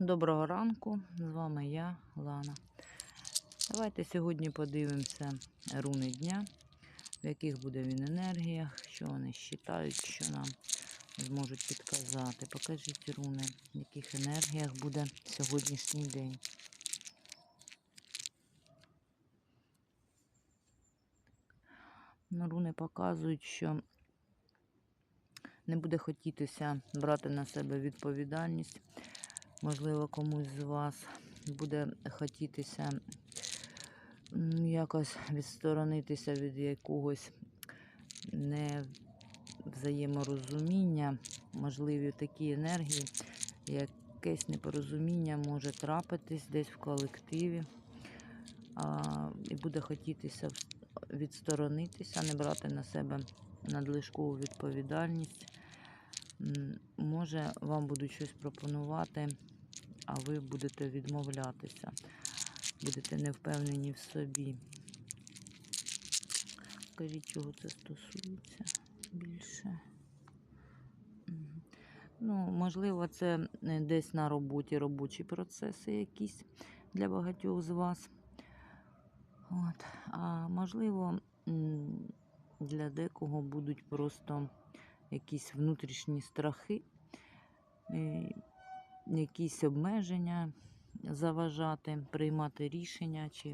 Доброго ранку, з вами я, Лана. Давайте сьогодні подивимося руни дня, в яких буде він енергіях, що вони вважають, що нам зможуть підказати. Покажіть руни, в яких енергіях буде сьогоднішній день. Ну, руни показують, що не буде хотітися брати на себе відповідальність. Можливо, комусь з вас буде хотітися якось відсторонитися від якогось невзаєморозуміння, можливі такі енергії, якесь непорозуміння може трапитись десь в колективі, а, і буде хотітися відсторонитися, не брати на себе надлишкову відповідальність. Може, вам будуть щось пропонувати, а ви будете відмовлятися, будете невпевнені в собі. Скажіть, чого це стосується більше? Ну, можливо, це е, десь на роботі робочі процеси якісь для багатьох з вас. От. А можливо, для декого будуть просто якісь внутрішні страхи, якісь обмеження заважати, приймати рішення чи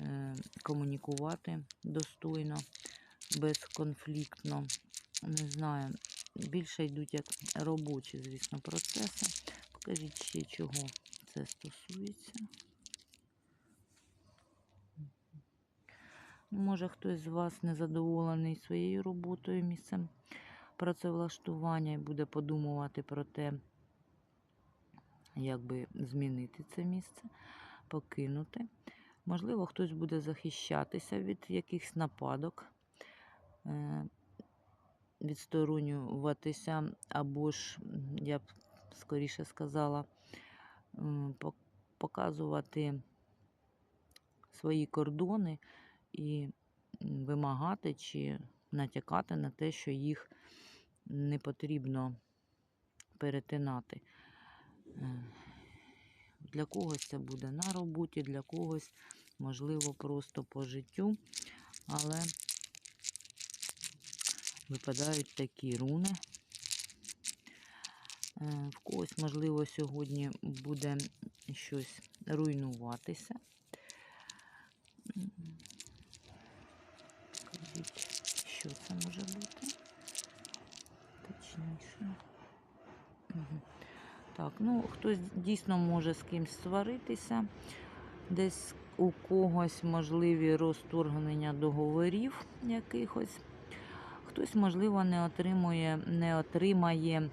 е, комунікувати достойно, безконфліктно. Не знаю, більше йдуть як робочі, звісно, процеси. Покажіть ще, чого це стосується. Може, хтось з вас незадоволений своєю роботою, місцем працевлаштування і буде подумувати про те, як би змінити це місце, покинути. Можливо, хтось буде захищатися від якихось нападок, е, відсторонюватися, або ж, я б скоріше сказала, показувати свої кордони і вимагати чи натякати на те, що їх не потрібно перетинати. Е, Для когось це буде на роботі, для когось, можливо, просто по життю, але випадають такі руни. Е, В когось, можливо, сьогодні буде щось руйнуватися. Що це може бути? Точніше. Мгм. Так, ну хтось дійсно може з кимсь сваритися. Десь у когось можливі розторгнення договорів якихось. Хтось, можливо, не отримує, не отримає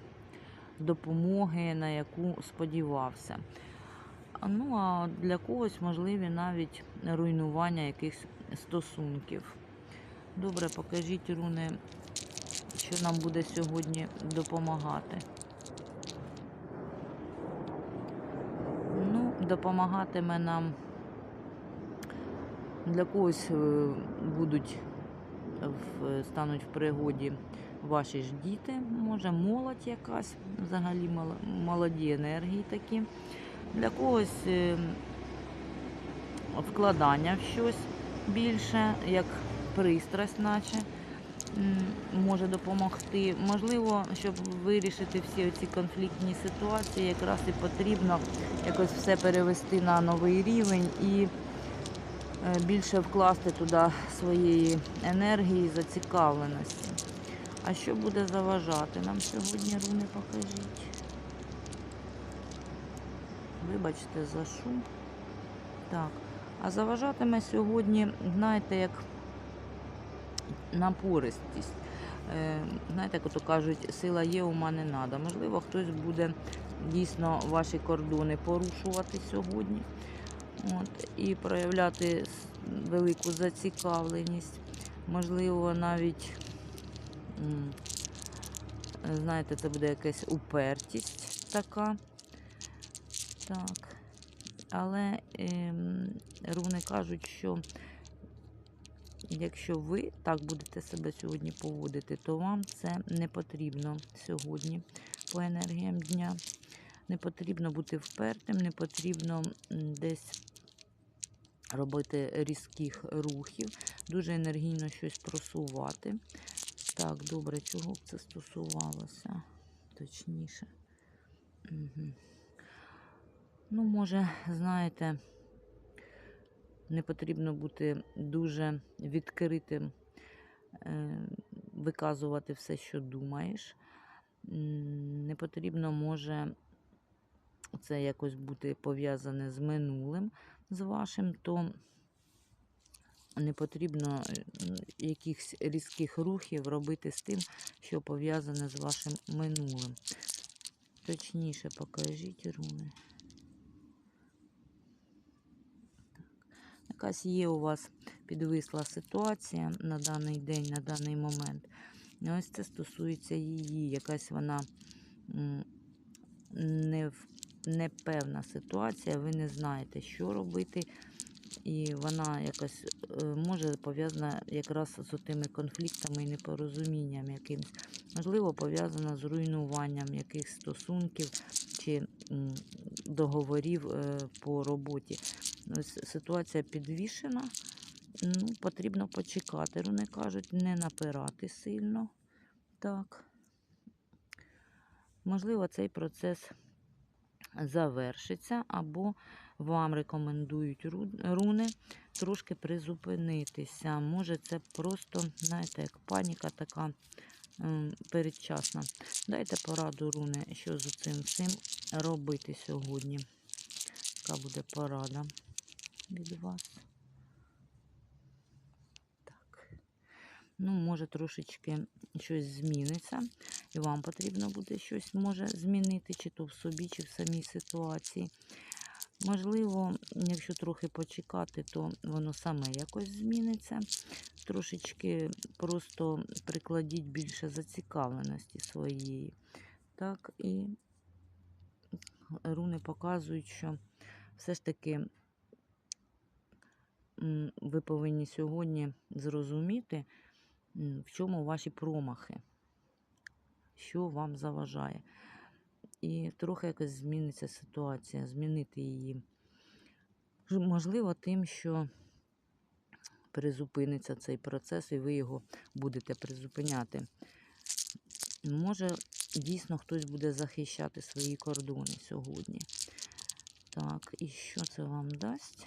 допомоги, на яку сподівався. Ну, а для когось можливі навіть руйнування якихось стосунків. Добре, покажіть, руни, що нам буде сьогодні допомагати. Ну, допомагатиме нам для когось е, будуть стануть в пригоді ваші ж діти, може молодь якась, взагалі молоді енергії такі. Для когось е, вкладання в щось більше, як пристрасть, наче може допомогти. Можливо, щоб вирішити всі ці конфліктні ситуації, якраз і потрібно якось все перевести на новий рівень і е, більше вкласти туди своєї енергії, зацікавленості. А що буде заважати нам сьогодні, руни, покажіть. Вибачте за шум. Так. А заважатиме сьогодні, знаєте, як напористість. Е, знаєте, як ото кажуть, сила є, ума не треба. Можливо, хтось буде дійсно ваші кордони порушувати сьогодні. От, і проявляти велику зацікавленість. Можливо, навіть, знаєте, це буде якась упертість така. Так. Але ем, руни кажуть, що якщо ви так будете себе сьогодні поводити, то вам це не потрібно сьогодні по енергіям дня. Не потрібно бути впертим, не потрібно десь робити різких рухів, дуже енергійно щось просувати. Так, добре, чого б це стосувалося? Точніше. Угу. Ну, може, знаєте, не потрібно бути дуже відкритим, е, виказувати все, що думаєш. Не потрібно може це якось бути пов'язане з минулим, з вашим, то не потрібно е, якихось різких рухів робити з тим, що пов'язане з вашим минулим. Точніше покажіть руни. Якась є у вас підвисла ситуація на даний день, на даний момент. Ось це стосується її. Якась вона не, непевна ситуація, ви не знаєте, що робити. І вона якось е, може пов'язана якраз з тими конфліктами і непорозумінням якимось. Можливо, пов'язана з руйнуванням якихось стосунків чи договорів е, по роботі. Ситуація підвішена. Ну, потрібно почекати. Руни кажуть, не напирати сильно. Так. Можливо, цей процес завершиться, або вам рекомендують руни трошки призупинитися. Може, це просто, знаєте, як паніка така передчасна. Дайте пораду руни, що з цим всім робити сьогодні. Яка буде порада від вас? Так. Ну, може, трошечки щось зміниться, і вам потрібно буде щось може змінити, чи то в собі, чи в самій ситуації. Можливо, якщо трохи почекати, то воно саме якось зміниться. Трошечки просто прикладіть більше зацікавленості своєї. Так, і руни показують, що все ж таки ви повинні сьогодні зрозуміти, в чому ваші промахи, що вам заважає. І трохи якось зміниться ситуація, змінити її. Можливо, тим, що призупиниться цей процес, і ви його будете призупиняти. Може, дійсно хтось буде захищати свої кордони сьогодні. Так, і що це вам дасть?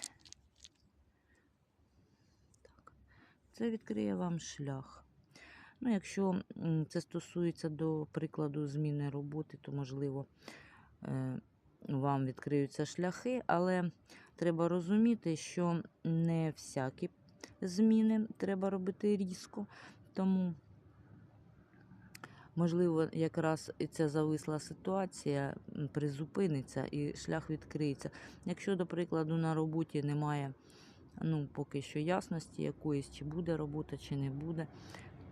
Так. Це відкриє вам шлях. Ну, якщо це стосується до прикладу зміни роботи, то можливо е, вам відкриються шляхи, але треба розуміти, що не всякі зміни треба робити різко. Тому, можливо, якраз і ця зависла ситуація призупиниться і шлях відкриється. Якщо, до прикладу, на роботі немає ну, поки що ясності якоїсь, чи буде робота, чи не буде,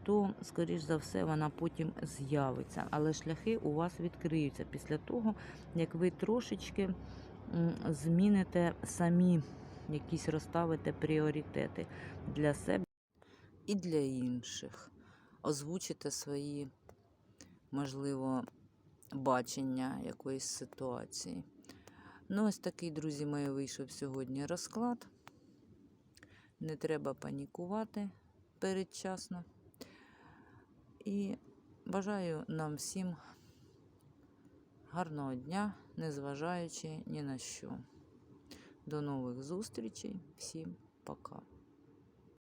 то, скоріш за все, вона потім з'явиться. Але шляхи у вас відкриються після того, як ви трошечки зміните самі якісь розставите пріоритети для себе і для інших. Озвучите свої, можливо, бачення якоїсь ситуації. Ну, ось такий, друзі мої, вийшов сьогодні розклад. Не треба панікувати передчасно. І бажаю нам всім гарного дня, незважаючи ні на що. До нових зустрічей. Всім пока.